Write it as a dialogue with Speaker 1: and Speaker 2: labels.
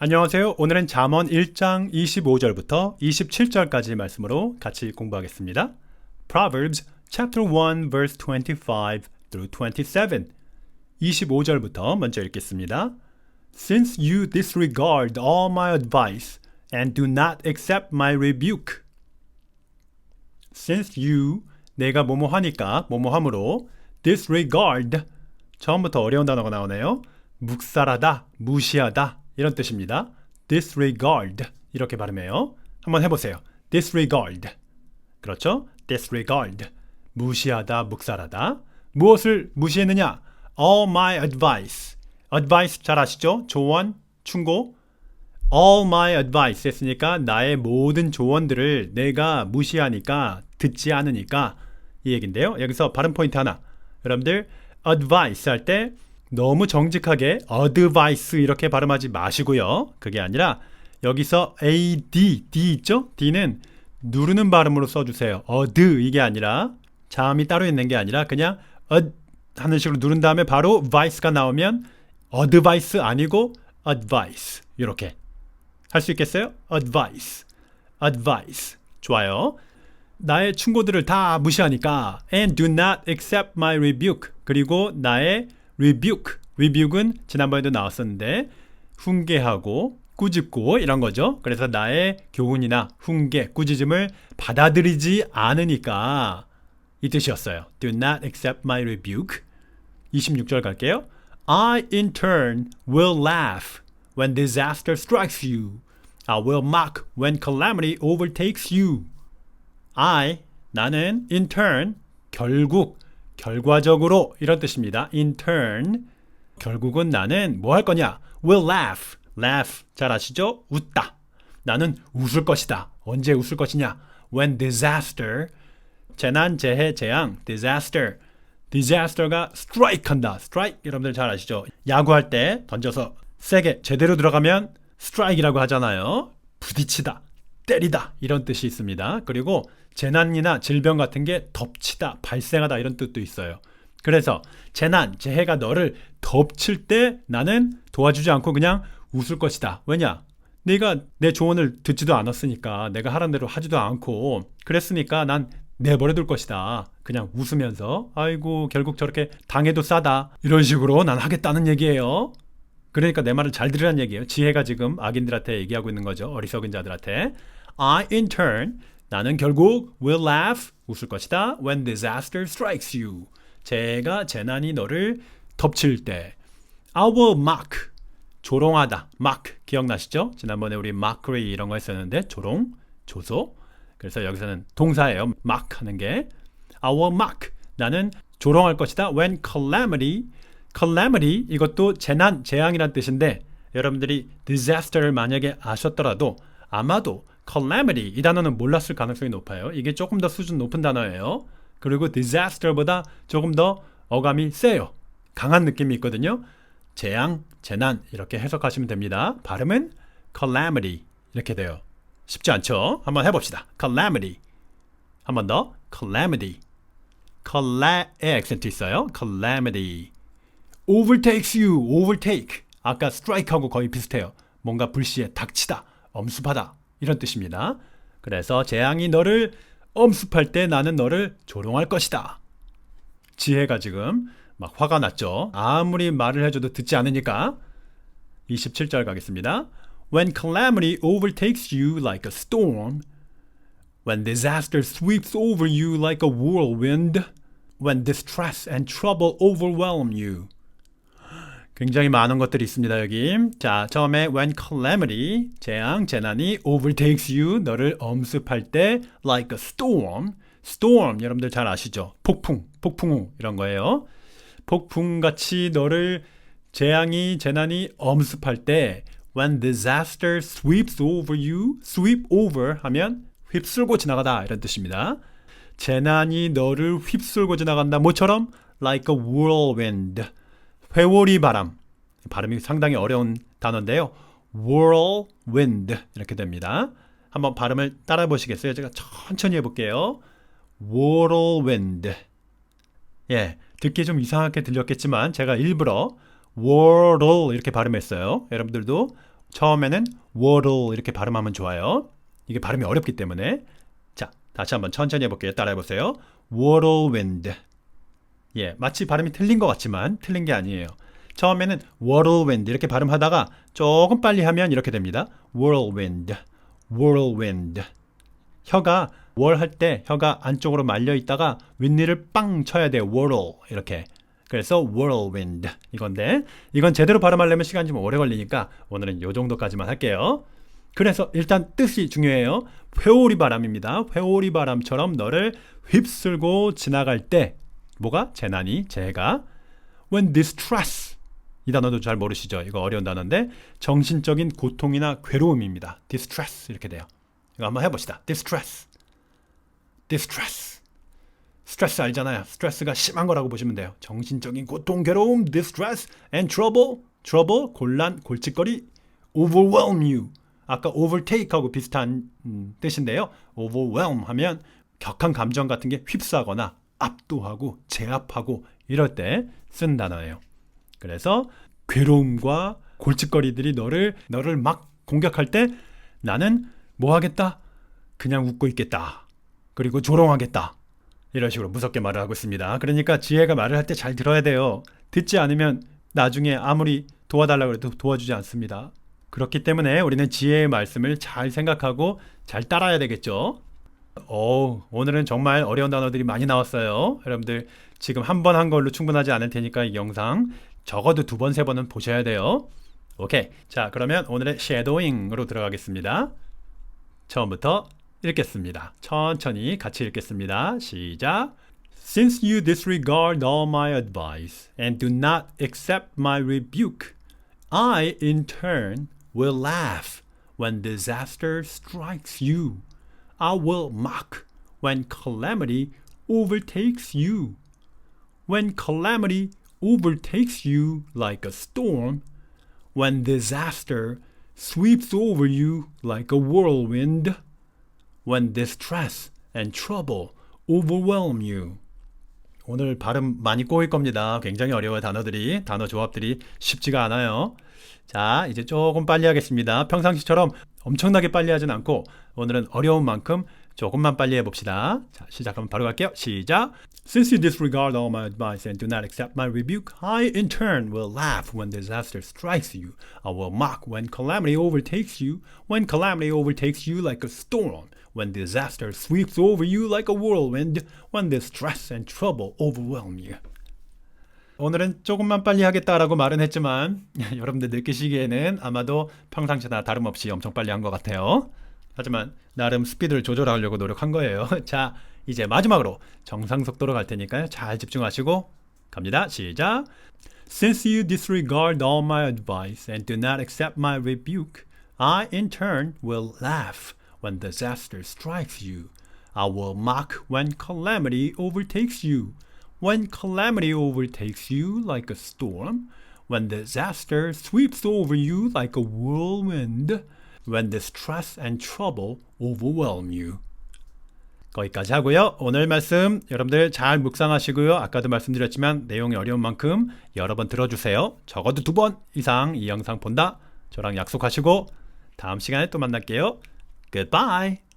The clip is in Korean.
Speaker 1: 안녕하세요. 오늘은 잠언 1장 25절부터 27절까지 말씀으로 같이 공부하겠습니다. Proverbs chapter 1 verse 25 through 27. 25절부터 먼저 읽겠습니다. Since you disregard all my advice and do not accept my rebuke. Since you 내가 뭐뭐 하니까 뭐뭐 함으로 disregard 처음부터 어려운 단어가 나오네요. 묵살하다, 무시하다 이런 뜻입니다. disregard 이렇게 발음해요. 한번 해보세요. disregard 그렇죠? disregard 무시하다, 묵살하다 무엇을 무시했느냐? all my advice advice 잘 아시죠? 조언, 충고 all my advice 했으니까 나의 모든 조언들을 내가 무시하니까 듣지 않으니까 이 얘긴데요. 여기서 발음 포인트 하나. 여러분들 advice 할 때 너무 정직하게 advice 이렇게 발음하지 마시고요. 그게 아니라 여기서 a d 있죠? d는 누르는 발음으로 써주세요. 어드 이게 아니라 자음이 따로 있는 게 아니라 그냥 어 하는 식으로 누른 다음에 바로 vice가 나오면 advice 아니고 advice 이렇게 할 수 있겠어요? advice, advice 좋아요. 나의 충고들을 다 무시하니까 and do not accept my rebuke 그리고 나의 rebuke rebuke은 지난번에도 나왔었는데 훈계하고 꾸짖고 이런 거죠. 그래서 나의 교훈이나 훈계, 꾸짖음을 받아들이지 않으니까 이 뜻이었어요. Do not accept my rebuke. 26절 갈게요. I in turn will laugh when disaster strikes you. I will mock when calamity overtakes you. I 나는 in turn 결국 결과적으로 이런 뜻입니다. in turn 결국은 나는 뭐 할 거냐? will laugh. laugh 잘 아시죠? 웃다. 나는 웃을 것이다. 언제 웃을 것이냐? when disaster 재난, 재해, 재앙 disaster disaster가 strike 한다. strike 여러분들 잘 아시죠? 야구할 때 던져서 세게 제대로 들어가면 strike이라고 하잖아요. 부딪히다, 때리다 이런 뜻이 있습니다. 그리고 재난이나 질병 같은 게 덮치다, 발생하다 이런 뜻도 있어요. 그래서 재난, 재해가 너를 덮칠 때 나는 도와주지 않고 그냥 웃을 것이다. 왜냐? 내가 내 조언을 듣지도 않았으니까 내가 하란 대로 하지도 않고 그랬으니까 난 내버려 둘 것이다. 그냥 웃으면서 아이고 결국 저렇게 당해도 싸다. 이런 식으로 난 하겠다는 얘기예요. 그러니까 내 말을 잘 들으란 얘기예요. 지혜가 지금 악인들한테 얘기하고 있는 거죠. 어리석은 자들한테. I in turn 나는 결국 will laugh 웃을 것이다 when disaster strikes you. 제가 재난이 너를 덮칠 때 I will mock 조롱하다 mock 기억나시죠? 지난번에 우리 mockery 이런 거 했었는데 조롱 조소 그래서 여기서는 동사예요. mock 하는 게 I will mock 나는 조롱할 것이다 when calamity calamity 이것도 재난 재앙이란 뜻인데 여러분들이 disaster를 만약에 아셨더라도 아마도 calamity 이 단어는 몰랐을 가능성이 높아요. 이게 조금 더 수준 높은 단어예요. 그리고 disaster보다 조금 더 어감이 세요. 강한 느낌이 있거든요. 재앙, 재난 이렇게 해석하시면 됩니다. 발음은 calamity 이렇게 돼요. 쉽지 않죠? 한번 해봅시다. calamity 한 번 더 calamity callam의 액센트 있어요. calamity overtakes you, overtake 아까 strike하고 거의 비슷해요. 뭔가 불시에 닥치다, 엄습하다 이런 뜻입니다. 그래서 재앙이 너를 엄습할 때 나는 너를 조롱할 것이다. 지혜가 지금 막 화가 났죠. 아무리 말을 해줘도 듣지 않으니까 27절 가겠습니다. When calamity overtakes you like a storm, when disaster sweeps over you like a whirlwind, when distress and trouble overwhelm you. 굉장히 많은 것들이 있습니다, 여기. 자, 처음에 when calamity, 재앙, 재난이 overtakes you, 너를 엄습할 때 like a storm. storm, 여러분들 잘 아시죠? 폭풍, 폭풍우 이런 거예요. 폭풍같이 너를 재앙이, 재난이 엄습할 때 when disaster sweeps over you, sweep over 하면 휩쓸고 지나가다 이런 뜻입니다. 재난이 너를 휩쓸고 지나간다. 뭐처럼? like a whirlwind. 회오리 바람. 발음이 상당히 어려운 단어인데요. whirlwind 이렇게 됩니다. 한번 발음을 따라 보시겠어요? 제가 천천히 해볼게요. whirlwind. 예, 듣기 좀 이상하게 들렸겠지만 제가 일부러 whirl 이렇게 발음했어요. 여러분들도 처음에는 whirl 이렇게 발음하면 좋아요. 이게 발음이 어렵기 때문에. 자, 다시 한번 천천히 해볼게요. 따라해 보세요. whirlwind. 예, 마치 발음이 틀린 것 같지만 틀린 게 아니에요. 처음에는 whirlwind 이렇게 발음하다가 조금 빨리 하면 이렇게 됩니다. whirlwind, whirlwind. 혀가 whirl 할때 혀가 안쪽으로 말려 있다가 윗니를 빵 쳐야 돼요. whirl 이렇게. 그래서 whirlwind 이건데 이건 제대로 발음하려면 시간이 좀 오래 걸리니까 오늘은 요 정도까지만 할게요. 그래서 일단 뜻이 중요해요. 회오리 바람입니다. 회오리 바람처럼 너를 휩쓸고 지나갈 때 뭐가 재난이 재해가 when distress 이 단어도 잘 모르시죠? 이거 어려운 단어인데 정신적인 고통이나 괴로움입니다. distress 이렇게 돼요. 이거 한번 해봅시다. distress, distress. 스트레스 알잖아요. 스트레스가 심한 거라고 보시면 돼요. 정신적인 고통, 괴로움, distress and trouble, trouble, 곤란, 골칫거리, overwhelm you. 아까 overtake하고 비슷한 음, 뜻인데요. overwhelm 하면 격한 감정 같은 게 휩싸거나 압도하고 제압하고 이럴 때 쓴 단어예요. 그래서 괴로움과 골칫거리들이 너를 너를 막 공격할 때 나는 뭐 하겠다? 그냥 웃고 있겠다. 그리고 조롱하겠다. 이런 식으로 무섭게 말을 하고 있습니다. 그러니까 지혜가 말을 할 때 잘 들어야 돼요. 듣지 않으면 나중에 아무리 도와달라고 해도 도와주지 않습니다. 그렇기 때문에 우리는 지혜의 말씀을 잘 생각하고 잘 따라야 되겠죠. 오, 오늘은 정말 어려운 단어들이 많이 나왔어요. 여러분들 지금 한번한 걸로 충분하지 않을 테니까 이 영상 적어도 두 번, 세 번은 보셔야 돼요. 오케이. 자, 그러면 오늘의 shadowing으로 들어가겠습니다. 처음부터 읽겠습니다. 천천히 같이 읽겠습니다. 시작. Since you disregard all my advice and do not accept my rebuke, I in turn will laugh when disaster strikes you. I will mock when calamity overtakes you. When calamity overtakes you like a storm, when disaster sweeps over you like a whirlwind, when distress and trouble overwhelm you. 오늘 발음 많이 꼬일 겁니다. 굉장히 어려워요, 단어들이. 단어 조합들이 쉽지가 않아요. 자, 이제 조금 빨리 하겠습니다. 평상시처럼 엄청나게 빨리 하진 않고 오늘은 어려운 만큼 조금만 빨리 해봅시다. 자, 시작하면 바로 갈게요. 시작. Since you disregard all my advice and do not accept my rebuke, I in turn will laugh when disaster strikes you. I will mock when calamity overtakes you. When calamity overtakes you like a storm. When disaster sweeps over you like a whirlwind. When distress and trouble overwhelm you. 오늘은 조금만 빨리 하겠다라고 말은 했지만 여러분들 느끼시기에는 아마도 평상시나 다름없이 엄청 빨리 한 것 같아요. 하지만 나름 스피드를 조절하려고 노력한 거예요. 자, 이제 마지막으로 정상 속도로 갈 테니까요. 잘 집중하시고 갑니다. 시작. Since you disregard all my advice and do not accept my rebuke, I in turn will laugh when disaster strikes you. I will mock when calamity overtakes you. When calamity overtakes you like a storm, when disaster sweeps over you like a whirlwind, when distress and trouble overwhelm you. 거기까지 하고요. 오늘 말씀 여러분들 잘 묵상하시고요. 아까도 말씀드렸지만 내용이 어려운 만큼 여러 번 들어주세요. 적어도 두 번 이상 이 영상 본다. 저랑 약속하시고 다음 시간에 또 만날게요. Goodbye.